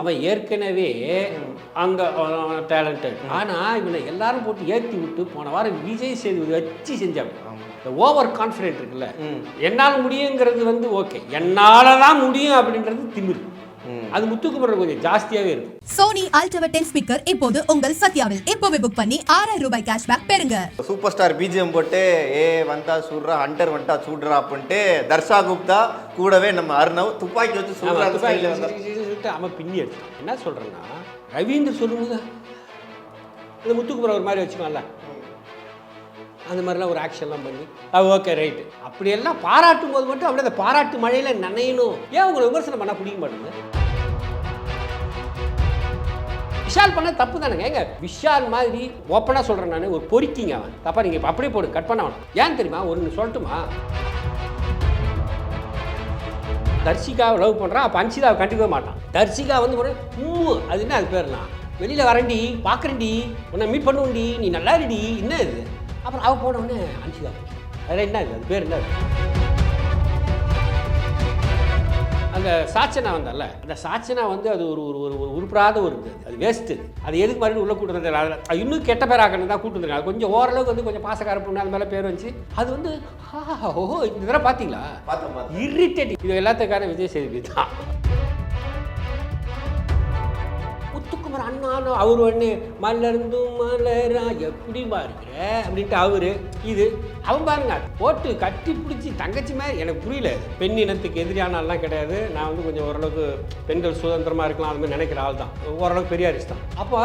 அவன் ஏற்கனவே அங்கே டேலண்டட் ஆனால் இவனை எல்லாரும் போட்டு ஏற்றி விட்டு போன வாரம் விஜய் சேதுபதி வச்சு செஞ்சாங்க இந்த ஓவர் கான்ஃபிடென்ட் இருக்குல்ல. என்னால் முடியுங்கிறது வந்து ஓகே என்னால் தான் முடியும் அப்படின்றது திமிரு. அது முத்துக்குமரன் கொஞ்சம் ஜாஸ்தியாகவே இருக்கும். சோனி அல்ட்ரா டென் ஸ்பீக்கர் இப்போது உங்கள் சத்யாவில். இப்போவே புக் பண்ணி ஆறாயிரம் ரூபாய் கேஷ்பேக் பெறுங்க. சூப்பர் ஸ்டார் பிஜிஎம் போட்டு ஏ வந்தா சூடுறா ஹண்டர் வந்துட்டா சூடுறா அப்படின்ட்டு தர்ஷா குப்தா கூடவே நம்ம அர்ணவ் துப்பாக்கி வச்சு சூடுறா துப்பாக்கி வச்சு சொல்லிட்டு அவன் பின்னி எடுத்தான். என்ன சொல்கிறேன்னா ரவீந்தர் சொல்லும்போது இந்த முத்துக்குமரன் ஒரு மாதிரி வச்சுக்கோங்கள அந்த மாதிரிலாம் ஒரு ஆக்ஷன்லாம் பண்ணி. ஓகே ரைட்டு அப்படியெல்லாம் பாராட்டும் போது மட்டும் அப்படியே அந்த பாராட்டு மழையில் நனையணும். ஏன் உங்களை விமர்சனம் பண்ணால் பிடிக்க மாட்டேங்குது? விஷால் பண்ண தப்பு தானுங்க. ஏங்க விஷால் மாதிரி ஓப்பனாக சொல்கிறேன் நான் ஒரு பொறிக்கிங்க அவன். தப்பா நீங்கள் இப்போ அப்படியே போடு கட் பண்ண அவன் ஏன் தெரியுமா? ஒன்று சொல்லட்டுமா? தர்ஷிகாவை லவ் பண்ணுறான் அப்போ அன்சிதாவை கண்டுக்கவே மாட்டான். தர்ஷிகா வந்து ஒரு மூ அது என்ன அது பேர்லாம்? வெளியில் வரேன்டி பார்க்குறேன்டி உன்னை மீட் பண்ணுவண்டி நீ நல்லா இருடி என்ன இது? அப்புறம் அவ போன உடனே அன்சிதா அதில் என்ன இது? அது பேர் என்ன? அந்த சாச்சனா வந்தல்ல அந்த சாச்சனா வந்து அது ஒரு ஒரு ஒரு ஒரு உருப்படாத ஒரு இது. அது வேஸ்ட்டு அது எதுக்கு மறுபடியும் உள்ள கூட்டு வந்து அது இன்னும் கெட்ட பேர் ஆக்கணும் தான் கூட்டு வந்துருக்காங்க. கொஞ்சம் ஓரளவுக்கு வந்து கொஞ்சம் பாசக்கார பொண்ணு அது மேலே பேர் வந்துச்சு. அது வந்து ஓஹோ இந்த தடவை பார்த்தீங்களா? இரிட்டேட்டிங் இது எல்லாத்துக்கான விஜய் சேதுபதி தான். அவர் அண்ணானோ அவர் ஒன்று மலர்ந்தும் மலரா எப்படிமா இருக்கிற அப்படின்ட்டு அவர் இது அவன் பாருங்க போட்டு கட்டி பிடிச்சி தங்கச்சி மாதிரி எனக்கு புரியல பெண் இனத்துக்கு எதிரியானாலாம் கிடையாது. நான் வந்து கொஞ்சம் ஓரளவுக்கு பெண்கள் சுதந்திரமாக இருக்கலாம் அது மாதிரி நினைக்கிற ஆள் தான். ஓரளவுக்கு பெரிய அரிசி தான். அப்போ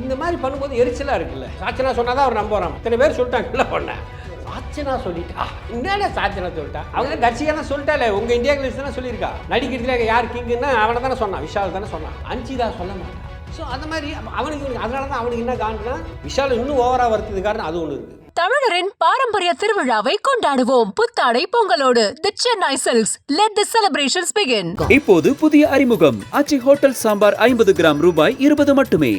இந்த மாதிரி பண்ணும்போது எரிச்சலாக இருக்குல்ல? சாச்சனா சொன்னால் தான் அவர் நம்புறான் இத்தனை பேர் சொல்லிட்டாங்கல்ல பொண்ணேன் சாச்சனா சொல்லிட்டா? என்னடா சாச்சனா சொல்லிட்டா? அவங்க தர்ஷிகா தான் சொல்லிட்டாலே உங்க இந்தியா கிளிஸ் தானே சொல்லியிருக்கா? நடிக்கிறதுல யார் கிங்குன்னா அவனை தானே சொன்னான் விஷால் தானே சொன்னான். அஞ்சிதா சொல்ல மாட்டான். ஸோ அந்த மாதிரி அவனுக்கு இவனுக்கு அதனால தான் அவனுக்கு என்ன காரணம்னா விஷால் இன்னும் ஓவரா வருத்தது காரணம் அது ஒன்று இருக்கு. தமிழரின் பாரம்பரிய திருவிழாவை கொண்டாடுவோம். புத்தாடை பொங்கலோடு the Chennai silks let the celebrations begin இப்போது புதிய அறிமுகம். ஆச்சி ஹோட்டல் சாம்பார் ஐம்பது கிராம் ரூபாய் இருபது மட்டுமே.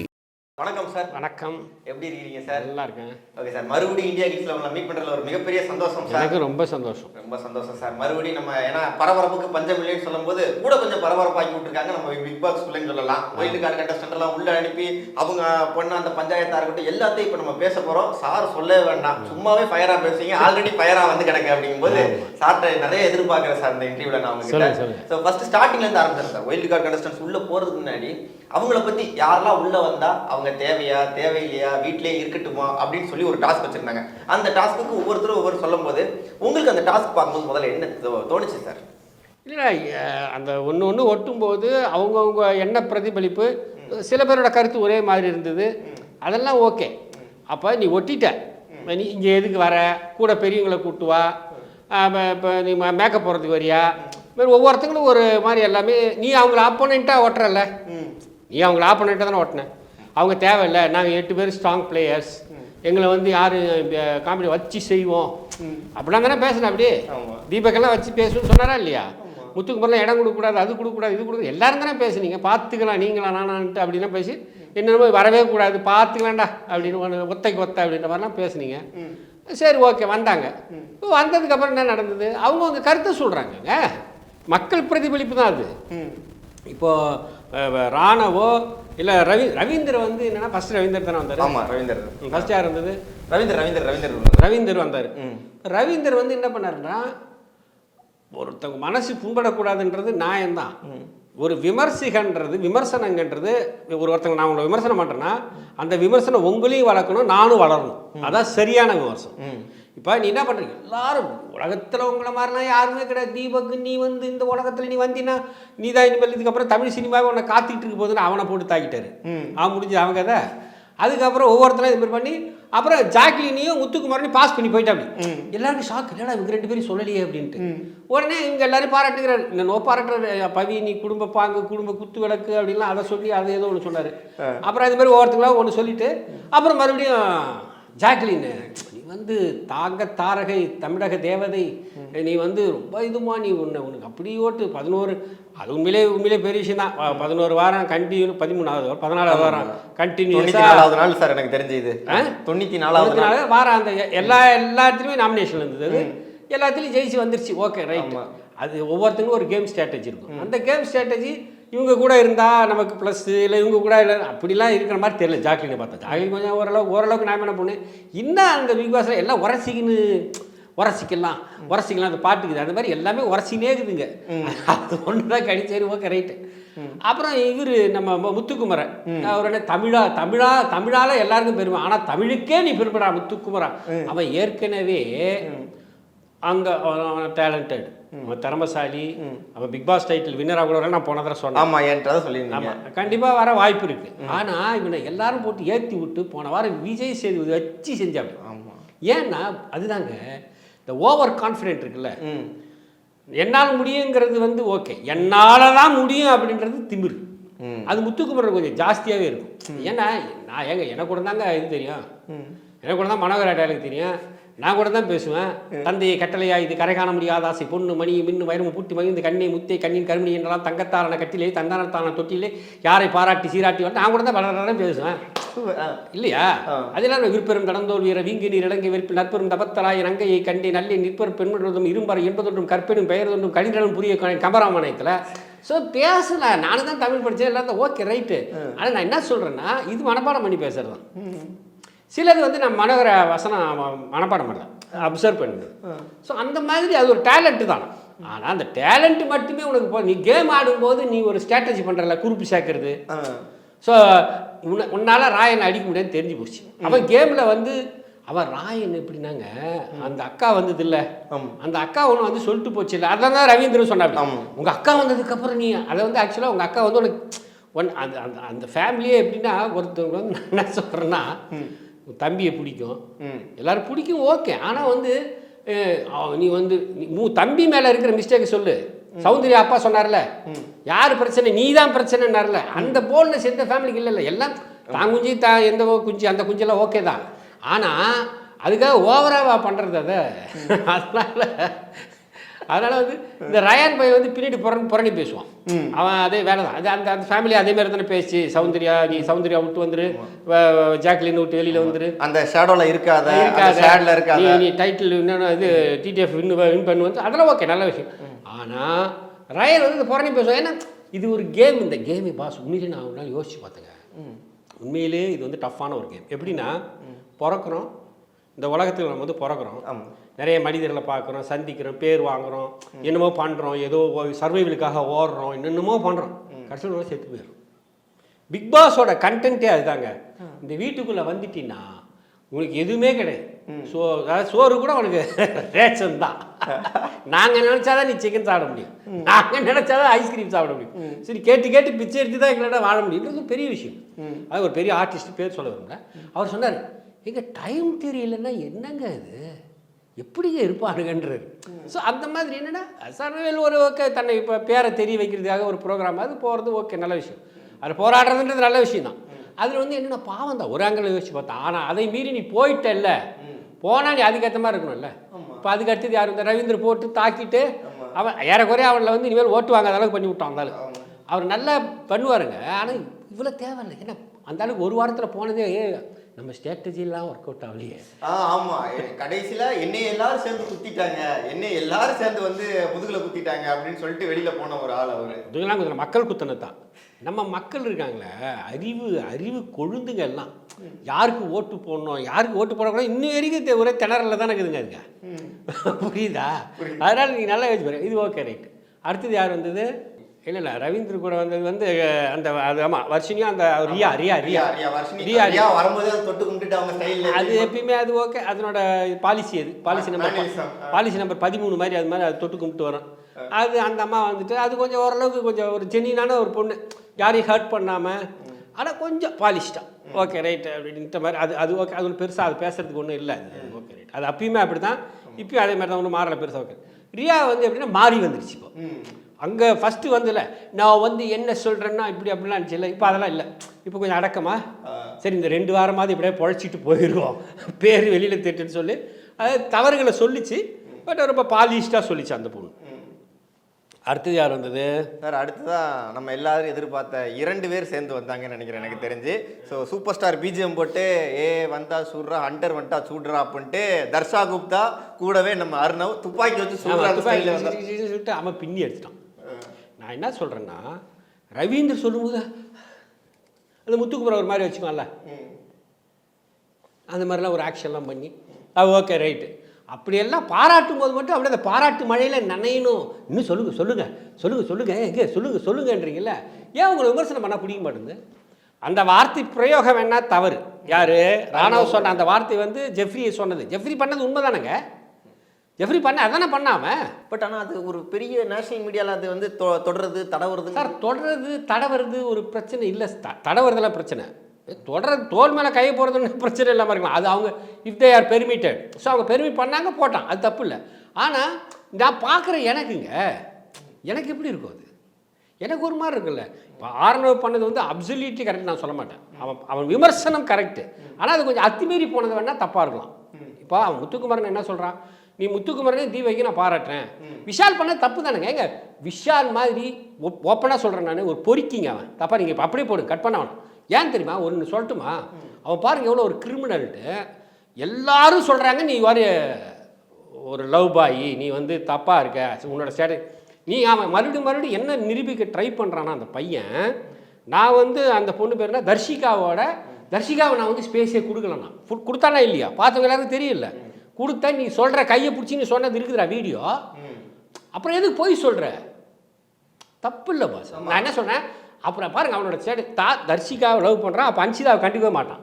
வணக்கம் சார். வணக்கம். எப்படி இருக்கீங்க சார் நல்லா இருக்கேன். ஓகே சார் மறுபடியும் இந்தியா கிங்ஸ்ல உங்களை மீட் பண்றதுல ஒரு மிகப்பெரிய சந்தோஷம் சார் எனக்கு ரொம்ப சந்தோஷம். ரொம்ப சந்தோஷம் சார் மறுபடியும் நம்ம ஏன்னா பரபரப்புக்கு பஞ்சம் இல்லைன்னு சொல்லும்போது கூட கொஞ்சம் பரபரப்பாக்கி விட்டுருக்காங்க. நம்ம பிக் பாஸ் பிள்ளைன்னு சொல்லலாம். ஒயில்டு கார்டு கண்டஸ்டன்ட் எல்லாம் உள்ள அனுப்பி அவங்க பண்ண அந்த பஞ்சாயத்தா இருக்கட்டும் எல்லாத்தையும் இப்போ நம்ம பேச போறோம். சார் சொல்லவே வேண்டாம். சும்மாவே ஃபயரா பேசுவீங்க ஆல்ரெடி ஃபயரா வந்து கிடக்கு அப்படிங்கும்போது சார்ட்ட நிறைய எதிர்பார்க்குறேன் சார் இந்த இன்டர்வியூல நான் சொல்லுங்க. ஸோ ஃபர்ஸ்ட் ஸ்டார்டிங்ல இருந்து ஆரம்பிச்சேன் சார் ஒயில்டு கார்டு கண்டஸ்டன்ஸ் உள்ள போறதுக்கு முன்னாடி அவங்கள பத்தி யாரெல்லாம் உள்ள வந்தா அவங்க தேவையா தேவையில்லையா வீட்லயே இருக்கட்டுமா அப்படின்னு சொல்லி ஒரு டாஸ்க் வச்சிருந்தாங்க. அந்த டாஸ்க்கு ஒவ்வொருத்தரும் ஒவ்வொரு சொல்லும்போது உங்களுக்கு அந்த டாஸ்க் பார்க்கும்போது முதல்ல என்ன தோணுச்சு சார் இல்லை அந்த ஒன்று ஒன்று ஒட்டும்போது அவங்கவுங்க எண்ண பிரதிபலிப்பு சில பேரோட கருத்து ஒரே மாதிரி இருந்தது. அதெல்லாம் ஓகே. அப்போ நீ ஒட்டிட்ட. நீ இங்கே எதுக்கு வர? கூட பெரியவங்களை கூட்டு வா. இப்போ நீ மேக்கப் போடுறதுக்கு வரியா? மாதிரி ஒவ்வொருத்தங்களும் ஒரு மாதிரி எல்லாமே நீ அவங்கள ஆப்போனண்ட்டாக ஒட்டுறல்ல நீ அவங்கள ஆப்போனண்ட்டாக தானே ஓட்டின? அவங்க தேவையில்லை. நாங்கள் எட்டு பேர் ஸ்ட்ராங் பிளேயர்ஸ் எங்களை வந்து யார் காமெடி வச்சு செய்வோம். அப்படிலாம் தானே பேசினேன் அப்படியே ஆமா. தீபக்கெல்லாம் வச்சு பேசணும்னு சொன்னாரா இல்லையா? முத்துக்குமரில் இடம் கொடுக்கக்கூடாது அது கொடுக்கக்கூடாது இது கொடுக்க எல்லாரும் தானே பேசுனீங்க. பார்த்துக்கலாம் நீங்களா நானான்ட்டு அப்படிலாம் பேசி என்னென்னமோ வரவே கூடாது பார்த்துக்கலாம்டா அப்படின்னு ஒன்று ஒத்தைக்கு ஒத்த அப்படின்ற மாதிரிலாம் பேசுனீங்க. சரி ஓகே வந்தாங்க. இப்போ வந்ததுக்கப்புறம் என்ன நடந்தது? அவங்கவுங்க கருத்தை சொல்கிறாங்கங்க மக்கள் பிரதிபலிப்பு தான் அது. இப்போ அஹ், ராணவோ இல்லை ரவி ரவீந்தர் வந்து என்னன்னா ஃபர்ஸ்ட் ரவீந்தர் தானே வந்தார்? ஆமா ரவீந்தர். ஃபர்ஸ்ட் யார் இருந்தது ரவீந்தர் ரவீந்தர் ரவீந்தர் ரவீந்தர் வந்தார். ரவீந்தர் வந்து என்ன பண்ணாருன்னா ஒருத்தவங்க மனசு புண்படக்கூடாதுன்றது நியாயம்தான். ஒரு விமர்சிகன்றது விமர்சனங்கன்றது ஒரு ஒருத்தங்க நான் உங்களை விமர்சனம் பண்ணுறேன்னா அந்த விமர்சனம் உங்களையும் வளர்க்கணும் நானும் வளரணும். அதான் சரியான விமர்சனம். இப்போ நீ என்ன பண்ணுறீங்க எல்லாரும் உலகத்தில் உங்களை மாதிரிலாம் யாருமே கிடையாது. தீபக் நீ வந்து இந்த உலகத்தில் நீ வந்தீங்கன்னா நீ தான் இனிமேல் இதுக்கப்புறம் தமிழ் சினிமாவே உன்னை காத்துக்கிட்டு இருக்க போதுன்னு அவனை போட்டு தாக்கிட்டாரு. அவன் முடிஞ்சு அவங்க கதை. அதுக்கப்புறம் ஒவ்வொருத்தரும் இது மாதிரி பண்ணி அப்புறம் ஜாக்லினையும் முத்துக்குமாரனையும் பாஸ் பண்ணி போயிட்டா அப்படி எல்லாருக்கும் ஷாக் இல்லைடா இவங்க ரெண்டு பேரும் சொல்லலையே அப்படின்ட்டு. உடனே இவங்க எல்லாரும் பாராட்டுகிறார். இந்த நோ பாராட்டுற பவி நீ குடும்ப பாங்கு குடும்ப குத்து விளக்கு அப்படின்லாம் அதை சொல்லி அதை ஏதோ ஒன்று சொன்னார். அப்புறம் இது மாதிரி ஒவ்வொருத்தங்களாம் ஒன்று சொல்லிட்டு அப்புறம் மறுபடியும் ஜாக்லின் வந்து தாங்க தாரகை தமிழக தேவதை. நீ வந்து ரொம்ப இதுமா நீ உன்னை உனக்கு அப்படி ஓட்டு. பதினோரு அது உண்மையிலே உண்மையிலே பெரிய விஷயம் தான். பதினோரு வாரம் கண்டினியூ பதிமூணாவது வாரம் பதினாலாவது வாரம் கண்டினியூஸாக நாலாவது நாள் சார் எனக்கு தெரிஞ்ச இது ஆ? தொண்ணூத்தி நாலாவது நாள். அதனால வார அந்த எல்லா எல்லாத்துலேயுமே நாமினேஷன் இருந்தது எல்லாத்துலேயும் ஜெயிச்சு வந்துருச்சு. ஓகே ரைட் அது ஒவ்வொருத்தங்களும் ஒரு கேம் ஸ்ட்ராட்டஜி இருக்கும். அந்த கேம் ஸ்ட்ராட்டஜி இவங்க கூட இருந்தால் நமக்கு ப்ளஸ் இல்லை இவங்க கூட இல்லை அப்படிலாம் இருக்கிற மாதிரி தெரியல. ஜாக்லினை பார்த்தா. ஜாக்லின் கொஞ்சம் ஓரளவு ஓரளவுக்கு நான் என்ன பொண்ணு இன்னும் அந்த பிக் பாஸில் எல்லாம் உரசிக்கின்னு உரசிக்கலாம். உரசிக்கலாம் அந்த பாட்டுக்குது அந்த மாதிரி எல்லாமே உரசினே இருக்குதுங்க. அது ஒன்று தான் கடிச்சேரி ஓகே ரைட்டு அப்புறம் இவர் நம்ம முத்துக்குமரன். அவர் என்ன தமிழா தமிழா தமிழால எல்லாருக்கும் பெருமை. ஆனால் தமிழுக்கே நீ பெருமைடா முத்துக்குமரன் அவன் ஏற்கனவே அங்கே டேலண்டட் அவன் திறமசாலி அவன் பிக் பாஸ் டைட்டில் வின்னராக கூட நான் போன தடவை சொன்னேன் என்கிட்ட ஆமாம் கண்டிப்பாக வர வாய்ப்பு இருக்கு. ஆனால் இவனை எல்லாரும் போட்டு ஏற்றி விட்டு போன வாரம் விஜய் சேதுபதி வச்சு செஞ்சாங்க. ஆமா. ஏன்னா அதுதாங்க இந்த ஓவர் கான்ஃபிடென்ட் இருக்குல்ல. ம். என்னால் முடியுங்கிறது வந்து ஓகே என்னால் தான் முடியும் அப்படின்றது திமிரு. அது முத்துக்குமரன் கொஞ்சம் ஜாஸ்தியாகவே இருக்கும். ஏன்னா நான் ஏங்க எனக்கு கூட தாங்க இது தெரியும். எனக்கு கூட தான் மனோகர டயலாக் தெரியும். நான் கூட தான் பேசுவேன். தந்தையை கட்டளையா இது கரை காண முடியாத ஆசை. பொண்ணு மணி மின்னு வயிறு பூட்டி மகிழ்ந்து கண்ணை முத்தை கண்ணின் கருமணி என்றெல்லாம் தங்கத்தாரான கட்டிலே தந்தானத்தான தொட்டிலே யாரை பாராட்டி சீராட்டி வந்து நான் கூட தான் பல பேசுவேன். இல்லையா? அதெல்லாம் விற்பெரும் கடந்தோல் வீர வீங்கு நீர் இலங்கை வெறுப்பில் நற்பெரும் தபத்தராய நங்கையை கண்டே நல்லே நிற்பர் பெண்மன்றதும் இரும்பர் என்பதொன்றும் கற்பெரும் பெயர்தொன்றும் கடிதலும் புரிய கமராமணயத்தில் ஸோ பேசல நானும் தான் தமிழ் படித்தேன் எல்லாத்தையும் ஓகே ரைட்டு ஆனால் நான் என்ன சொல்கிறேன்னா இது மனப்பாடம் பண்ணி பேசுறது. தான் சிலது வந்து நான் மனோகர வசனம் மனப்பாடம் பண்ணல. அப்சர்வ் பண்ணுது ஸோ அந்த மாதிரி அது ஒரு டேலண்ட்டு தான். ஆனால் அந்த டேலண்ட் மட்டுமே உனக்கு போ நீ கேம் ஆடும்போது நீ ஒரு ஸ்ட்ராட்டஜி பண்ணுறல குறிப்பு சேர்க்கறது. ஸோ உன்ன உன்னால் ராயனை அடிக்க முடியாதுன்னு தெரிஞ்சு போச்சு. அவன் கேமில் வந்து அவன் ராயன் எப்படின்னாங்க? அந்த அக்கா வந்தது இல்ல. அந்த அக்கா ஒன்று வந்து சொல்லிட்டு போச்சு இல்லை. அதான் தான் ரவீந்திரன் சொன்னாங்க. உங்கள் அக்கா வந்ததுக்கப்புறம் நீ அதை வந்து ஆக்சுவலாக உங்கள் அக்கா வந்து உனக்கு ஒன் அந்த அந்த அந்த ஃபேமிலியே எப்படின்னா ஒருத்தவங்க வந்து நான் என்ன சொல்கிறேன்னா தம்பியை பிடிக்கும். எல்லாரும் பிடிக்கும் ஓகே. ஆனால் வந்து நீ வந்து மூ தம்பி மேலே இருக்கிற மிஸ்டேக்கை சொல்லு. சௌந்தர்யா அப்பா சொன்னார்ல யார் பிரச்சனை? நீ தான் பிரச்சனைனார்ல அந்த போல்னஸ் எந்த ஃபேமிலிக்கு இல்லைல்ல. எல்லாம் தான் குஞ்சு தான் எந்த குஞ்சு அந்த குஞ்செல்லாம் ஓகே தான். ஆனால் அதுக்காக ஓவராவா பண்ணுறது அதை. அதனால அதனால வந்து இந்த ரயான் பையன் வந்து பின்னாடி புரணி புரணி பேசுவான். அவன் அதே வேலை தான். அது அந்த அந்த ஃபேமிலி அதே மாதிரி தானே பேசி சௌந்தர்யா நீ சௌந்தர்யா விட்டு வந்துரு ஜாக்லின் விட்டு வெளியில் வந்துரு. அந்த ஷேடோல இருக்காத இருக்காத. ஷேட்ல இருக்காத. நீ டைட்டில் இன்னொன்று இது டிடிஎஃப் வின் வின் பண்ணுவது அதெல்லாம் ஓகே நல்ல விஷயம். ஆனால் ரயன் வந்து புறணி பேசுவோம் ஏன்னா இது ஒரு கேம் இந்த கேமை பாஸ் உண்மையிலே நான் ஒரு நாள் யோசிச்சு பார்த்தேங்க. உண்மையிலே இது வந்து டஃப்பான ஒரு கேம் எப்படின்னா பிறக்கிறோம் இந்த உலகத்தில் நம்ம வந்து பிறக்கிறோம். ஆமா. நிறைய மனிதர்களை பார்க்குறோம் சந்திக்கிறோம் பேர் வாங்குறோம் என்னமோ பண்ணுறோம் ஏதோ சர்வைவலுக்காக ஓடுறோம் என்னென்னமோ பண்ணுறோம் கடைசியில் ஒரு செத்து போயிடும். பிக் பாஸோட கண்டென்ட்டே அதுதாங்க. இந்த வீட்டுக்குள்ளே வந்துட்டீங்கன்னா உனக்கு எதுவுமே கிடையாது. சோ அதாவது சோறு கூட உனக்கு ரேஷன் தான். நாங்கள் நினச்சாதான் நீ சிக்கன் சாப்பிட முடியும். நாங்கள் நினச்சாதான் ஐஸ்கிரீம் சாப்பிட முடியும். சரி கேட்டு கேட்டு பிச்சை எடுத்து தான் எங்களால் வாழ முடியும்ன்றது பெரிய விஷயம். அது ஒரு பெரிய ஆர்டிஸ்ட் பேர் சொல்ல வருங்க அவர் சொன்னார் எங்க டைம் தெரியலன்னா என்னங்க இது? எப்படிங்க இருப்பானுங்கன்றது ஸோ அந்த மாதிரி என்னன்னா சர்வேல் ஒரு ஓகே தன்னை இப்போ பேரை தெரிய வைக்கிறதுக்காக ஒரு ப்ரோக்ராம் அது போகிறது ஓகே நல்ல விஷயம். அது போராடுறதுன்றது நல்ல விஷயம் தான் அதில் வந்து என்னென்ன பாவம் தான். ஒரு ஆங்கிள் யோசிச்சு பார்த்தா ஆனால் அதை மீறி நீ போயிட்டல்ல. போனால் நீ அதுக்கேற்ற மாதிரி இருக்கணும்ல. இப்போ அதுக்கு அடுத்தது யார்? இந்த ரவீந்திர போட்டு தாக்கிட்டு அவன் ஏறக்குறைய அவனில் வந்து இனிமேல் ஓட்டு வாங்காத அளவுக்கு பண்ணி விட்டான் அந்த. அவர் நல்லா பண்ணுவாருங்க. ஆனால் இவ்வளோ தேவையில்லை. ஏன்னா அந்த அளவுக்கு ஒரு வாரத்தில் போனதே நம்ம ஸ்ட்ராட்டஜிலாம் ஒர்க் அவுட் ஆகலையே. ஆ ஆமா. எ- கடைசியில என்னை எல்லாரும் சேர்ந்து குத்திட்டாங்க. என்னை எல்லாரும் சேர்ந்து வந்து முதுகுல குத்திட்டாங்க அப்படின்னு சொல்லிட்டு வெளியில போன ஒரு ஆள் அவரு. இதெல்லாம் கொஞ்சம் மக்கள் குத்தனை தான். நம்ம மக்கள் இருக்காங்களே அறிவு அறிவு கொழுந்துங்க எல்லாம். யாருக்கு ஓட்டு போடணும் யாருக்கு ஓட்டு போடக்கூடாது இன்னும் வரைக்கும் ஒரே திணறல தானே இருக்குதுங்க அதுங்க. புரியுதா? அதனால நீ நல்லா யோசிச்சு இது ஓகே ரைட் அடுத்தது யார் வந்தது? இல்லை இல்லை ரவீந்திர கூட வந்தது வந்து அந்த அது ஆமாம் வர்ஷினியும் அந்த ரியா ரியா ரியா ரியா. ரியா வரும்போது அதை தொட்டு கும்பிட்டுட்டு அவங்க ஸ்டைல்ல அது எப்பயுமே அது ஓகே அதனோட பாலிசி அது. Policy number. பாலிசி நம்பர் பதிமூணு மாதிரி அது மாதிரி அது தொட்டு கும்பிட்டு வரும் அது அந்த அம்மா வந்துட்டு அது கொஞ்சம் ஓரளவுக்கு கொஞ்சம் ஒரு ஜென்னினான ஒரு பொண்ணு. யாரையும் ஹர்ட் பண்ணாமல் ஆனால் கொஞ்சம் பாலிஷ்டாக ஓகே ரைட் அப்படின்ட்டு மாதிரி அது அது ஓகே அது ஒன்றும் பெருசாக அது பேசுறதுக்கு ஒன்றும் இல்லை அது. ஓகே ரைட் அது அப்பயுமே அப்படி தான் இப்பயும் அதே மாதிரி தான் ஒன்றும் மாறலை பெருசாக ஓகே ரியா வந்து எப்படின்னா மாறி வந்துருச்சு இப்போ. அங்கே ஃபஸ்ட்டு வந்துல நான் வந்து என்ன சொல்கிறேன்னா இப்படி அப்படிலாம் இருந்துச்சு. இல்லை இப்போ அதெல்லாம் இல்லை. இப்போ கொஞ்சம் அடக்கமா? சரி இந்த ரெண்டு வாரமாவது இப்படியே பொழைச்சிட்டு போயிடுவோம் பேர் வெளியில் திட்டுன்னு சொல்லி. அது தவறுகளை சொல்லிச்சு. பட் ரொம்ப பாலிஷ்டாக சொல்லிச்சு அந்த பொண்ணு. அடுத்தது யார் வந்தது? சார் அடுத்ததான் நம்ம எல்லாரும் எதிர்பார்த்த இரண்டு பேர் சேர்ந்து வந்தாங்கன்னு நினைக்கிறேன் எனக்கு தெரிஞ்சு. ஸோ சூப்பர் ஸ்டார் பிஜிஎம் போட்டு ஏ வந்தா சூடுறா ஹண்டர் வந்துட்டா சூடுறா அப்படின்ட்டு தர்ஷா குப்தா கூடவே நம்ம அர்ணவ் துப்பாக்கி வச்சு சூடுறா துப்பாக்கி அவன் பின்னி எடுத்துட்டான் நான் என்ன சொல்கிறேன்னா ரவீந்தர் சொல்லும்போது அந்த முத்துக்குப்புறம் ஒரு மாதிரி வச்சுக்கோம்ல அந்த மாதிரிலாம் ஒரு ஆக்ஷன்லாம் பண்ணி அது ஓகே ரைட்டு அப்படியெல்லாம் பாராட்டும் போது மட்டும் அப்படியே அந்த பாராட்டு மழையில் நனையணும். இன்னும் சொல்லுங்கள் சொல்லுங்கள் சொல்லுங்கள் சொல்லுங்கள் எங்கே சொல்லுங்கள் சொல்லுங்கன்றீங்கல்ல. ஏன் உங்களை விமர்சனம் பண்ணால் பிடிக்க மாட்டேங்குது? அந்த வார்த்தை பிரயோகம் வேணால் தவறு. யார்? ராணவ் சொன்ன அந்த வார்த்தை வந்து ஜெஃப்ரி சொன்னது. ஜெஃப்ரி பண்ணது உண்மைதானங்க? ஜெஃப்ரி பண்ண அதானே பண்ணாமல் பட் ஆனா அது ஒரு பெரிய நேஷனல் மீடியால அது வந்து தொடருது தடவுறது சார் தொடர்றது தடவுறது ஒரு பிரச்சனை இல்லை த- தடவுறதெல்லாம் பிரச்சனை. தொடர்றது தோல் மேலே கையை போகிறதுன்னு பிரச்சனை இல்லாமல் இருக்கலாம். அது அவங்க if they are permitted so அவங்க பெர்மிட் பண்ணாங்க போட்டான் அது தப்பு இல்லை. ஆனால் நான் பார்க்குற எனக்குங்க எனக்கு எப்படி இருக்கும் அது? எனக்கு ஒரு மாதிரி இருக்குல்ல இப்போ ஆர்னவ் பண்ணது வந்து அப்சல்யூட்லி கரெக்ட் நான் சொல்ல மாட்டேன். அவன் அவன் விமர்சனம் கரெக்டு ஆனால் அது கொஞ்சம் அத்துமீறி போனது வேணால் தப்பாக இருக்கலாம். இப்போ அவன் முத்துக்குமரன் என்ன சொல்கிறான் நீ முத்துக்குமரனே தீவைக்கு நான் பாராட்டுறேன். விஷால் பண்ண தப்பு தானேங்க? ஏங்க விஷால் மாதிரி ஓப்பனாக சொல்கிறேன் நான் ஒரு பொறிக்கிங்க அவன். தப்பா நீங்கள் இப்போ அப்படியே போடு கட் பண்ண அவன் ஏன் தெரியுமா? ஒன்று சொல்லட்டுமா? அவன் பாருங்க எவ்வளோ ஒரு கிரிமினல்ட்டு எல்லாரும் சொல்கிறாங்க நீ வர ஒரு லவ் பாய் நீ வந்து தப்பாக இருக்க. உன்னோட ஸ்டேட்டஸ் நீ அவன் மறுபடியும் மறுபடியும் என்ன நிரூபிக்க ட்ரை பண்ணுறானா அந்த பையன் நான் வந்து அந்த பொண்ணு பேருனா தர்ஷிகாவோட தர்ஷிகாவை நான் வந்து ஸ்பேஸே கொடுக்கலண்ணா. ஃபுட் கொடுத்தானா இல்லையா? பார்த்தவங்க எல்லாருக்கும் தெரியல. கொடுத்தா நீ சொல்கிற கையை பிடிச்சி நீ சொன்னது இருக்குதுடா வீடியோ. அப்புறம் எதுக்கு போய் சொல்கிற தப்பு இல்லை பாஸ் நான் என்ன சொன்னேன்? அப்புறம் பாருங்க அவனோட ஸ்டேட்டஸ் தா தர்ஷிகாவை லவ் பண்ணுறான் அப்போ அன்சிதாவை கண்டுக்கவே மாட்டான்.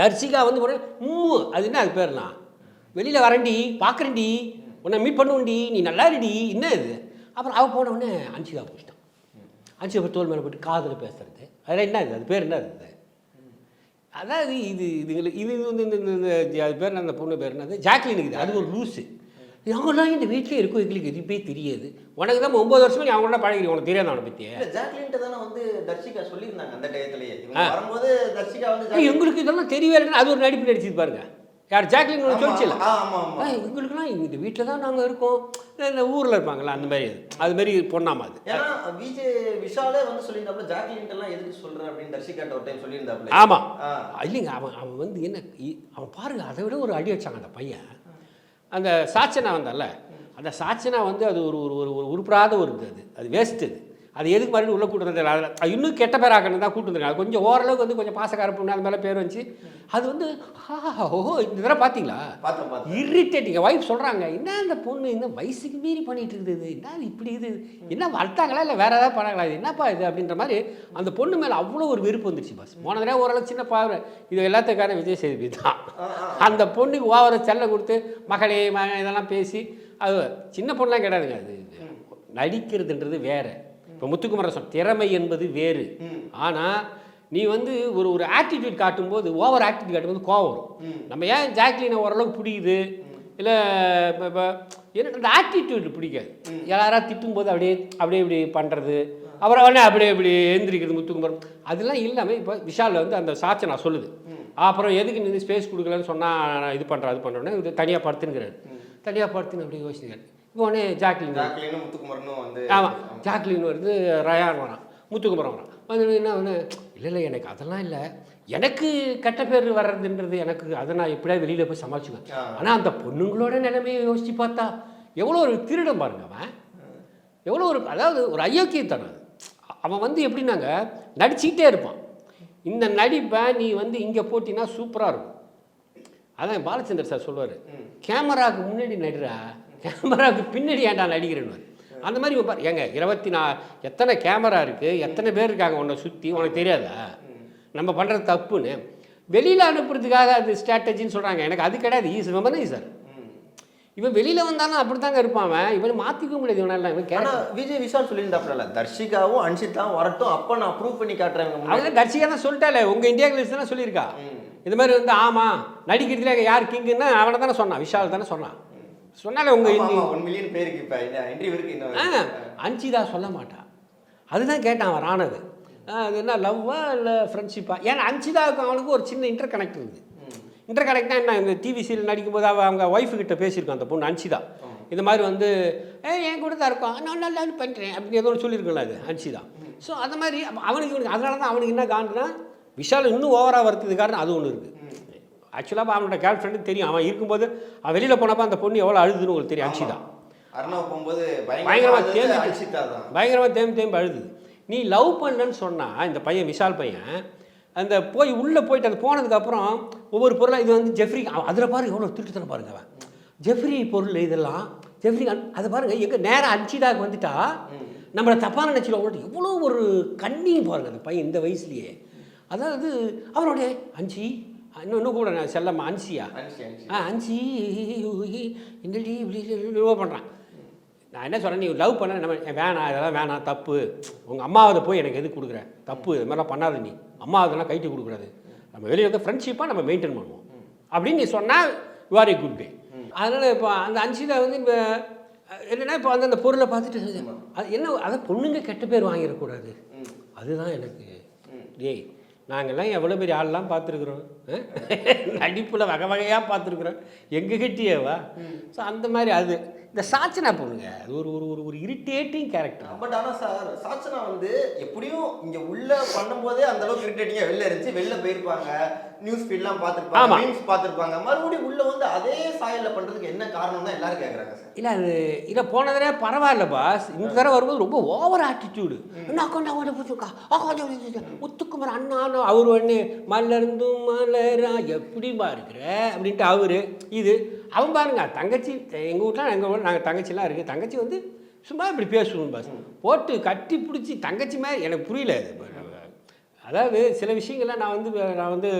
தர்ஷிகா வந்து மூ அது என்ன அது பேர்லாம் வெளியில் வரேன்டி பார்க்குறேன்டி உன்னை மீட் பண்ணுவேன்டி நீ நல்லா இருடி என்ன இது? அப்புறம் அவள் போன உடனே அன்சிகா பிடிச்சிட்டான் அன்சிகா தோல் மேலே போட்டு காதில் பேசுறது. அதெல்லாம் என்ன இது? அது பேர் என்ன அது அதாவது இது இதுங்களுக்கு இது இது வந்து இந்த இந்த- அது பேர் அந்த பொண்ணு பேர் என்னது? ஜாக்லின் இருக்குது அது ஒரு லூஸு அவங்களாம் இந்த வீட்டிலே இருக்கும் எங்களுக்கு எதுவுமே தெரியாது. உனக்கு தான் ஒம்பது வருஷமா நீ அவங்களோட பழகிறீங்க உனக்கு தெரியாது அவனை பற்றி ஜாக்லின்ட்ட தானே வந்து தர்ஷிகா சொல்லியிருந்தாங்க அந்த டயத்திலேயே. வரும்போது தர்ஷிகா வந்து எங்களுக்கு இதெல்லாம் தெரியவே இல்லைன்னு அது ஒரு நடிப்பு நடிச்சது பாருங்க. யார் ஜாக்லின் ஒன்று சொல்லிச்சுல? எங்களுக்கெல்லாம் இந்த வீட்டில் தான் நாங்கள் இருக்கோம். இந்த ஊரில் இருப்பாங்களா அந்த மாதிரி அது மாதிரி பொண்ணாமா அது? ஏன்னா விஜய் விஷாலே வந்து சொல்லியிருந்தாப்புல ஜாக்லின்ட்ட எல்லாம் எதுக்கு சொல்ற அப்படின்னு தர்ஷிகாட்ட ஒரு டைம் சொல்லியிருந்தாப்புல. ஆமாம். இல்லைங்க அவன் அவன் வந்து என்ன அவன் பாருங்க அதை விட ஒரு அடி வச்சாங்க அந்த பையன். அந்த சாச்சனா வந்தால அந்த சாச்சனா வந்து அது ஒரு ஒரு ஒரு ஒரு உருப்படாத ஒரு இது அது. அது வேஸ்ட்டு அது எதுக்கு மறுபடியும் உள்ள கூட்டு வந்தது அதில் அது இன்னும் கெட்ட பேர் ஆக்கணும் தான் கூட்டு வந்துருக்காங்க அது கொஞ்சம் ஓரளவுக்கு வந்து கொஞ்சம் பாசக்கார பொண்ணு அது மேலே பேர் வந்துச்சு. அது வந்து ஓஹோ இந்த தடவை பார்த்தீங்களா? பார்த்தேன் பார்த்தேன். இரிட்டேட்டிங் ஒய்ஃப் சொல்கிறாங்க என்ன அந்த பொண்ணு? இந்த வயசுக்கு மீறி பண்ணிட்டு இருக்குது என்ன இப்படி இது? என்ன வளர்த்தாங்களா இல்லை வேற ஏதாவது பண்ணாங்களா? இது என்னப்பா இது? அப்படின்ற மாதிரி அந்த பொண்ணு மேலே அவ்வளோ ஒரு வெறுப்பு வந்துருச்சு பஸ் போன தடவை ஓரளவு சின்ன பாவம் இது எல்லாத்துக்கான விஜய் சேதுபதி தான். அந்த பொண்ணுக்கு ஓவர செல்ல கொடுத்து மகளே மகன் இதெல்லாம் பேசி அது சின்ன பொண்ணுலாம் கிடையாதுங்க அது நடிக்கிறதுன்றது வேற. இப்போ முத்துக்குமரன் சொன்ன திறமை என்பது வேறு. ஆனால் நீ வந்து ஒரு ஒரு ஆட்டிடியூட் காட்டும்போது ஓவர் ஆட்டிடியூட் காட்டும்போது கோவம் வரும். நம்ம ஏன் ஜாக்லினை ஓரளவுக்கு பிடிக்குது? இல்லை இப்போ இப்போ எனக்கு இந்த ஆட்டிடியூட் பிடிக்காது. யாராவது திட்டும்போது அப்படியே அப்படியே இப்படி பண்ணுறது அப்புறம் உடனே அப்படியே இப்படி எழுந்திரிக்கிறது முத்துக்குமரன். அதெல்லாம் இல்லாமல் இப்போ விஷால் வந்து அந்த சாட்சி நான் சொல்லுது. அப்புறம் எதுக்கு நீ ஸ்பேஸ் கொடுக்கலன்னு சொன்னால் நான் இது பண்ணுறேன் அது பண்ணுறேன்னு இது தனியாக படுத்துனுங்கிறாரு தனியாக படுத்துன்னு அப்படி யோசிக்கிறாரு. இப்போ உடனே ஜாக்லின். முத்துக்குமரனும் வந்து ஆமாம் ஜாக்லின் வருது ரயான் வரான் முத்துக்குமரம் வரான். வந்து என்ன ஒன்று இல்லை இல்லை எனக்கு அதெல்லாம் இல்லை. எனக்கு கெட்ட பேர் வர்றதுன்றது எனக்கு அதை நான் எப்படியா வெளியில் போய் சமாளிச்சுக்குவேன். ஆ. ஆனால் அந்த பொண்ணுங்களோட நிலைமையை யோசிச்சு பார்த்தா எவ்வளோ ஒரு திருடம் பாருங்க அவன். எவ்வளோ ஒரு அதாவது ஒரு அயோக்கியத்தனம் அது. அவன் வந்து எப்படின்னாங்க நடிச்சுக்கிட்டே இருப்பான். இந்த நடிப்பை நீ வந்து இங்கே போட்டினா சூப்பராக இருக்கும். அதான் பாலச்சந்தர் சார் சொல்லுவார் கேமராவுக்கு முன்னாடி நடிறா கேமராவுக்கு பின்னாடி ஏன்டா நடிக்கிறேன்னு. அந்த மாதிரி பாரு. ஏங்க இருபத்தி நா எத்தனை கேமரா இருக்குது எத்தனை பேர் இருக்காங்க உன்னை சுற்றி உனக்கு தெரியாதா? நம்ம பண்ணுறது தப்புன்னு. வெளியில் அனுப்புறதுக்காக அது ஸ்ட்ராட்டஜின்னு சொல்கிறாங்க எனக்கு அது கிடையாது. ஈஸ் விமனே சார் இவன் வெளியில் வந்தாலும் அப்படி தாங்க இருப்பான் அவன். இவனை மாற்றிக்க முடியாது. இவனால இவன் விஜய் விஷால் சொல்லியிருந்தாப்புல தர்ஷிகாவும் அன்ஷிதாவும் வரட்டும். அப்ப நான் ப்ரூவ் பண்ணி காட்டுறேன். அவங்கள தர்ஷிகா தான் சொல்லிட்டாலே. உங்கள் இந்தியா கிளிஸ் தானே சொல்லியிருக்கா. இது மாதிரி வந்து ஆமாம் நடிக்கிறதுல யார் கிங்குன்னா அவனை தானே சொன்னான். விஷால் தானே சொன்னான். சொன்னாலே உங்கள் ஒன் மில்லியன் பேருக்கு இப்ப இன்டர்வியூ இருக்கு அஞ்சிதா சொல்ல மாட்டான் அதுதான் கேட்டான் அவன் ராணது. அது என்ன லவ்வா இல்லை ஃப்ரெண்ட்ஷிப்பா ஏன்னா அஞ்சிதாவுக்கும் அவனுக்கு ஒரு சின்ன இன்டர் கனெக்ட் இருக்குது இன்டர் கனெக்ட்னா என்ன இந்த டிவி சீரியல் நடிக்கும்போது அவ அவங்க ஒய்ஃபு கிட்ட பேசியிருக்கான் அந்த பொண்ணு அன்சிதா இந்த மாதிரி வந்து ஏ என் கூட தான் இருக்கும். நான் நல்லா பண்ணுறேன் அப்படின்னு ஏதோ ஒன்று சொல்லியிருக்கல அது அன்சிதா ஸோ அந்த மாதிரி அவனுக்கு இவனுக்கு அதனால தான் அவனுக்கு என்ன காண்டுனா விஷால் இன்னும் ஓவராக வரதுக்கு காரணம் அது ஒன்று இருக்குது ஆக்சுவலாக அவனோட கேர்ள் ஃப்ரெண்டு தெரியும். அவன் இருக்கும்போது அவன் வெளியில் போனப்போ அந்த பொண்ணு எவ்வளோ அழுதுன்னு உங்களுக்கு தெரியும் அன்சிதா அர்ணவ் போகும்போது பயங்கரமா பயங்கரமா தேம்பி தான் பயங்கரமாக தேம்பி தேம்பி அழுது நீ லவ் பண்ணலன்னு சொன்னா இந்த பையன் விஷால் பையன் அந்த போய் உள்ளே போயிட்டு அது போனதுக்கப்புறம் ஒவ்வொரு பொருளாக இது வந்து ஜெஃப்ரி அதில் பாருங்க எவ்வளோ திருட்டுத்தனம் பாருங்க அவன். ஜெஃப்ரி பொருள் இதெல்லாம் ஜெஃப்ரி அதை பாருங்க எங்கே நேரம் அன்சிடாக்கு வந்துட்டா நம்மளை தப்பான நினச்சிடுவோம் எவ்வளோ ஒரு கண்ணியும் பாருங்க அந்த பையன் இந்த வயசுலயே. அதாவது அவருடைய அஞ்சி இன்னும் கூட நான் செல்லம்மா. அன்சியா. அன்சி, அன்சி. ஆ அன்சி என்னடி இப்படி பண்ணுறான் நான் என்ன சொல்கிறேன் நீ லவ் பண்ண நம்ம வேணாம் இதெல்லாம் வேணாம் தப்பு. உங்கள் அம்மாவை போய் எனக்கு எது கொடுக்குற? தப்பு இது மாதிரிலாம் பண்ணாத நீ. அம்மாவதெல்லாம் கைட்டு கொடுக்குறாது. நம்ம வெளியே வந்து ஃப்ரெண்ட்ஷிப்பாக நம்ம மெயின்டைன் பண்ணுவோம். அப்படின்னு நீ சொன்னால் you are a good day அதனால் இப்போ அந்த அன்சிதா வந்து இப்போ என்னன்னா இப்போ வந்து அந்த பொருளை பார்த்துட்டு அது என்ன அதை பொண்ணுங்க கெட்ட பேர் வாங்கிடக்கூடாது. அதுதான் எனக்கு டேய் நாங்கள்லாம் எவ்வளோ பெரிய ஆள்லாம் பார்த்துருக்குறோம். நடிப்பில் வகை வகையாக பார்த்துருக்குறோம். எங்கள் கிட்டேவா ஸோ அந்த மாதிரி அது. இந்த சாச்சனா பொண்ணுங்க அது ஒரு ஒரு ஒரு ஒரு இரிட்டேட்டிங் கேரக்டர் பட் ஆனா சார் சாச்சனா வந்து எப்படியும் இங்க உள்ள பண்ணும்போதே அந்த அளவுக்கு இரிட்டேட்டிங்கா வெளில இருந்துச்சு. வெளில போயிருப்பாங்க. நியூஸ் ஃபீட்லாம். பார்த்துருப்பாங்க. மீம்ஸ் பார்த்துருப்பாங்க. மறுபடியும் உள்ள வந்து அதே சாயல்ல பண்றதுக்கு என்ன காரணம் தான் எல்லாரும் கேக்குறாங்க சார் இல்லை அது இல்லை போன தடவை பரவாயில்ல பாஸ் இந்த தடவை வரும்போது ரொம்ப ஓவர் ஆட்டிடியூடு என்ன கொண்டா ஓட பிடிச்சிருக்கா முத்துக்குமார் அண்ணா அண்ணா அவர் ஒன்று மலர்ந்தும் மலரா எப்படிமா இருக்கிற? அப்படின்ட்டு அவரு இது அவன் பாருங்க தங்கச்சி எங்கள் வீட்டில் எங்கள் வீட்டில் நாங்கள் தங்கச்சிலாம் இருக்குது தங்கச்சி வந்து சும்மா இப்படி பேசுவோம் பாஸ். போட்டு கட்டி பிடிச்சி தங்கச்சி மாதிரி எனக்கு புரியல அது அதாவது சில விஷயங்கள்லாம் நான் வந்து நான் வந்து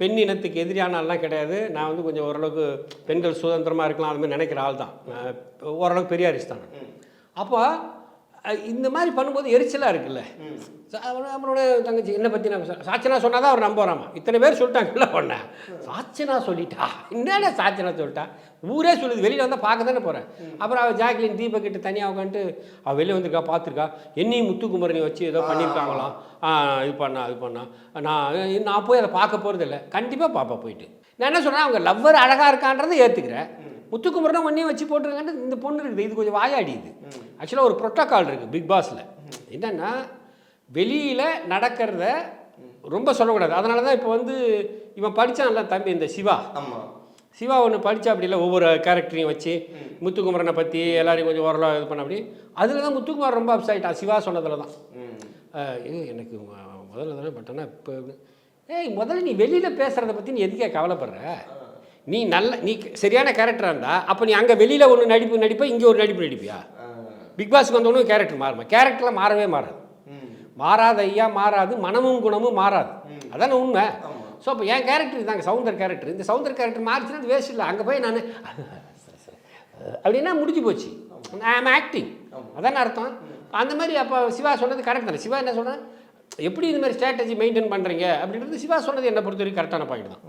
பெண் இனத்துக்கு எதிரியான ஆள்லாம் கிடையாது. நான் வந்து கொஞ்சம் ஓரளவுக்கு பெண்கள் சுதந்திரமாக இருக்கலாம் அது மாதிரி நினைக்கிற ஆள் தான் ஓரளவுக்கு பெரியாரிஸ் தான். அப்போ இந்த மாதிரி பண்ணும்போது எரிச்சலாக இருக்குல்ல. அவனோட தங்கச்சி என்ன பற்றி நான் சா- சாச்சனா சொன்னால் தான் அவர் நம்புறாமா? இத்தனை பேர் சொல்லிட்டாங்கல்ல பொண்ண? சாச்சனா சொல்லிட்டா? என்னடா சாச்சனா சொல்லிட்டா? ஊரே சொல்லுது வெளியில் வந்தால் பார்க்க தானே போகிறேன் அப்புறம் அவள் ஜாக்லின் தீபக் கிட்ட தனியாக உட்காந்துட்டு அவள் வெளியே வந்திருக்கா பார்த்துருக்கா? என்னையும் முத்துக்குமரனை வச்சு ஏதோ பண்ணியிருக்காங்களாம் இது பண்ணா இது பண்ணா. நான் நான் போய் அதை பார்க்க போகிறது இல்லை கண்டிப்பாக பாப்பா போயிட்டு. நான் என்ன சொல்கிறேன் அவங்க லவ்வர் அழகாக இருக்கான்றதை ஏற்றுக்கிறேன் முத்துக்குமரனை ஒன்றையும் வச்சு போட்டுருங்கன்ட்டு இந்த பொண்ணு இருக்குது. இது கொஞ்சம் வாயாடிது ஆக்சுவலாக ஒரு ப்ரோட்டோக்கால் இருக்குது பிக் பாஸில் என்னென்னா வெளியில் நடக்கிறத ரொம்ப சொல்லக்கூடாது. அதனால தான் இப்போ வந்து இவன் படித்தான்ல தம்பி இந்த சிவா. ஆமா. சிவா ஒன்று படித்தா அப்படி இல்லை ஒவ்வொரு கேரக்டரையும் வச்சு முத்துக்குமரனை பற்றி எல்லாரையும் கொஞ்சம் ஓரளவு இது பண்ண அப்படி. அதில் தான் முத்துக்குமார் ரொம்ப அப்ஸ் ஆகிட்டான் சிவா சொன்னதில் தான். எனக்கு முதல்ல தானே பட் ஆனால் இப்போ ஏய் முதல்ல நீ வெளியில் பேசுகிறத பற்றி நீ எதுக்கே கவலைப்படுற? நீ நல்ல நீ சரியான கேரக்டராக இருந்தா அப்போ நீ அங்கே வெளியில் ஒன்று நடிப்பு நடிப்ப இங்கே ஒரு நடிப்பு நடிப்பியா. பிக் பாஸ்க்கு வந்தவனும் கேரக்டர் மாறுமா. கேரக்டர்லாம் மாறவே மாறாது. மாறாத ஐயா மாறாது. மனமும் குணமும் மாறாது. அதானே உண்மை. ஸோ அப்போ என் கேரக்டர் இதாங்க சவுந்தர் கேரக்டர் இந்த சவுந்தர் கேரக்டர் மாறிச்சுன்னா அது வேஸ்ட் இல்லை. அங்கே போய் நான் அப்படின்னா முடிஞ்சு போச்சு. ஐ ஆம். ஆக்டிங் அதானே அர்த்தம்? அந்த மாதிரி அப்போ சிவா சொன்னது கரெக்ட் தானே. சிவா என்ன சொன்னேன் எப்படி இந்த மாதிரி ஸ்ட்ராட்டஜி மெயின்டைன் பண்ணுறீங்க அப்படின்றது சிவா சொன்னது என்னை பொறுத்த வரைக்கும் கரெக்டான பாயிண்ட் தான்.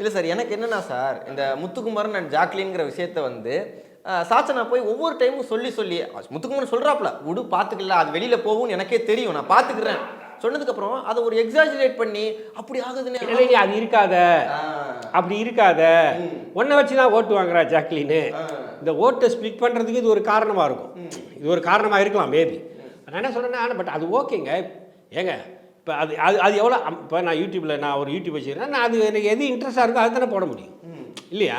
இல்ல சார் எனக்கு என்னன்னா சார் இந்த முத்துக்குமாரன் அண்ட் ஜாக்லின்ங்கிற விஷயத்த வந்து சாச்சனா போய் ஒவ்வொரு டைமும் சொல்லி சொல்லி முத்துக்குமாரன் சொல்றாப்ல விடு பாத்துக்கல அது வெளியில போகும்னு எனக்கே தெரியும் நான் பாத்துக்கிறேன். சொன்னதுக்கு அப்புறம் அதை ஒரு எக்ஸாஜரேட் பண்ணி அப்படி ஆகுதுன்னு இல்லைங்க அது இருக்காத. அப்படி இருக்காத. உன்னை வச்சு தான் ஓட்டு வாங்குறா ஜாக்லின்னு. இந்த ஓட்டை ஸ்ப்ளிட் பண்ணுறதுக்கு இது ஒரு காரணமாக இருக்கும். இது ஒரு காரணமாக இருக்கலாம் மேபி நான் என்ன சொல்கிறேன்னா பட் அது ஓகேங்க ஏங்க இப்போ அது அது அது எவ்வளோ இப்போ நான் யூடியூப்பில் நான் ஒரு யூடியூப் வச்சுக்கிறேன் நான் அது எனக்கு எது இன்ட்ரெஸ்ட்டாக இருக்கோ அது தானே போட முடியும். இல்லையா?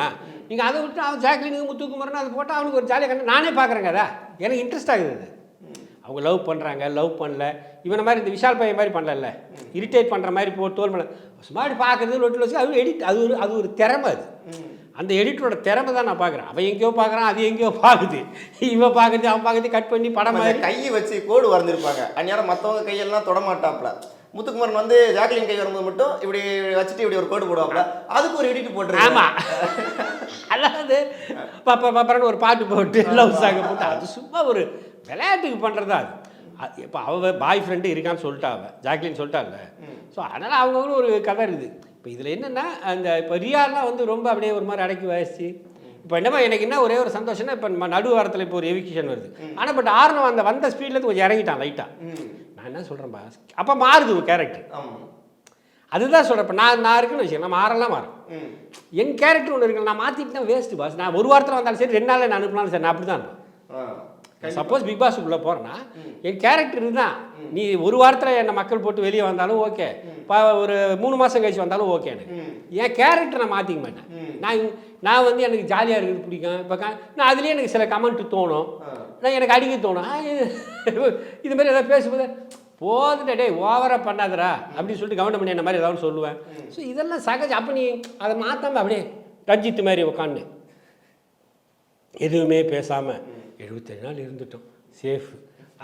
நீங்கள் அதை விட்டு அவன் ஜாக்லினுக்கு முத்துக்குமரன் அது போட்டால் அவனுக்கு ஒரு ஜாலியாக கண்டு நானே பார்க்குறேங்க அதை. எனக்கு இன்ட்ரெஸ்ட் ஆகுது அது. அவங்க லவ் பண்ணுறாங்க லவ் பண்ணல. இவனை மாதிரி இந்த விஷால் பையன் மாதிரி பண்ணல இரிட்டேட் பண்ணுற மாதிரி போ தோல் பண்ணல சும்மா பார்க்குறது லொட்டில் வச்சு அது எடிட் அது ஒரு அது ஒரு திறமை அது. அந்த எடிட்டரோட திறமை தான் நான் பார்க்குறேன் அவன் எங்கேயோ பார்க்குறான் அது எங்கேயோ பார்க்குது இவன் பார்க்குறது அவன் பார்க்குறது கட் பண்ணி படம் கையை வச்சு கோடு வரைஞ்சிருப்பாங்க. அந்நேரம் மற்றவங்க கையெல்லாம் தொடமாட்டாப்ல முத்துக்குமாரன் வந்து ஜாக்லின் கை வரும்போது மட்டும் இப்படி வச்சுட்டு இப்படி ஒரு கோடு போடுவாப்ல அதுக்கு ஒரு எடிட் போட்டுருக்காங்க ஆமாம் அதாவது பாப்பா பாப்பான்னு ஒரு பாட்டு போட்டு லவ் சாங்க போட்டு அது சும்மா ஒரு விளையாட்டுக்கு பண்ணுறதா அது. இப்போ அவ பாய் ஃப்ரெண்டு இருக்கான்னு சொல்லிட்டா அவ ஜாக்லின் சொல்லிட்டாங்க ஸோ அதனால் அவங்கவுங்களும் ஒரு கதை இருக்குது. இப்போ இதில் என்னென்னா அந்த இப்போ ரியாலாம் வந்து ரொம்ப அப்படியே ஒரு மாதிரி அடக்கி வயசு இப்போ என்னமா எனக்கு என்ன ஒரே ஒரு சந்தோஷம்னா இப்போ நம்ம நடு வாரத்தில் இப்போ ஒரு எவிகேஷன் வருது. ஆனால் பட் ஆர்னவ் அந்த வந்த ஸ்பீட்லேருந்து கொஞ்சம் இறங்கிட்டான் லைட்டாக நான் என்ன சொல்கிறேன் பாஸ்? அப்போ மாறுது ஒரு கேரக்டர் அதுதான் சொல்கிறேன் இப்போ நான் நான் இருக்குன்னு வச்சுக்கேன் நான் மாறலாம் மாறும். என் கேரக்டர் ஒன்று இருக்கு நான் மாற்றிட்டு வேஸ்ட்டு பாஸ். நான் ஒரு வாரத்தில் வந்தாலும் சரி ரெண்டு நாளில் நான் அனுப்பினாலும் சரி நான் அப்படி தான். சப்போஸ் பிக் பாஸுக்குள்ளே போகிறேன்னா என் கேரக்டர் இதுதான். நீ ஒரு வாரத்தில் என்னை மக்கள் போட்டு வெளியே வந்தாலும் ஓகே இப்போ ஒரு மூணு மாதம் கழிச்சு வந்தாலும் ஓகே எனக்கு. என் கேரக்டர் நான் மாற்றிக்க மாட்டேன். நான் நான் வந்து எனக்கு ஜாலியாக இருக்குது பிடிக்கும். இப்போ நான் அதுலேயே எனக்கு சில கமெண்ட் தோணும். நான் எனக்கு அடிக்க தோணும். இது இது மாதிரி ஏதாவது பேசும்போது போதுடா டேய் ஓவராக பண்ணாதடா அப்படின்னு சொல்லிட்டு கவனம் பண்ணி என்ன மாதிரி ஏதாவது சொல்லுவேன். ஸோ இதெல்லாம் சகஜம். அப்போ நீ அதை மாற்றாம அப்படியே ரஞ்சித் மாதிரி உட்காந்து எதுவுமே பேசாமல் எழுபத்தேழு நாள் இருந்துட்டோம். சேஃப்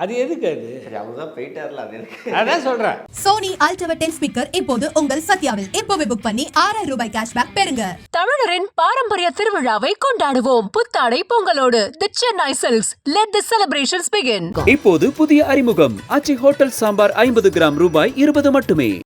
அது எதுக்கு அது? சரி அவர்தான் போயிட்டார்ல அது அதான் சொல்கிறேன் சோனி அல்ட்ரா டென் ஸ்பீக்கர் இப்போது உங்கள் சத்யாவில். இப்போவே புக் பண்ணி ஆறாயிரம் ரூபாய் கேஷ்பேக் பெறுங்க. தமிழரின் பாரம்பரிய திருவிழாவை கொண்டாடுவோம். புத்தாடை பொங்கலோடு. The Chennai silks let the celebrations begin இப்போது புதிய அறிமுகம். ஆச்சி ஹோட்டல் சாம்பார் ஐம்பது கிராம் ரூபாய் இருபது மட்டுமே.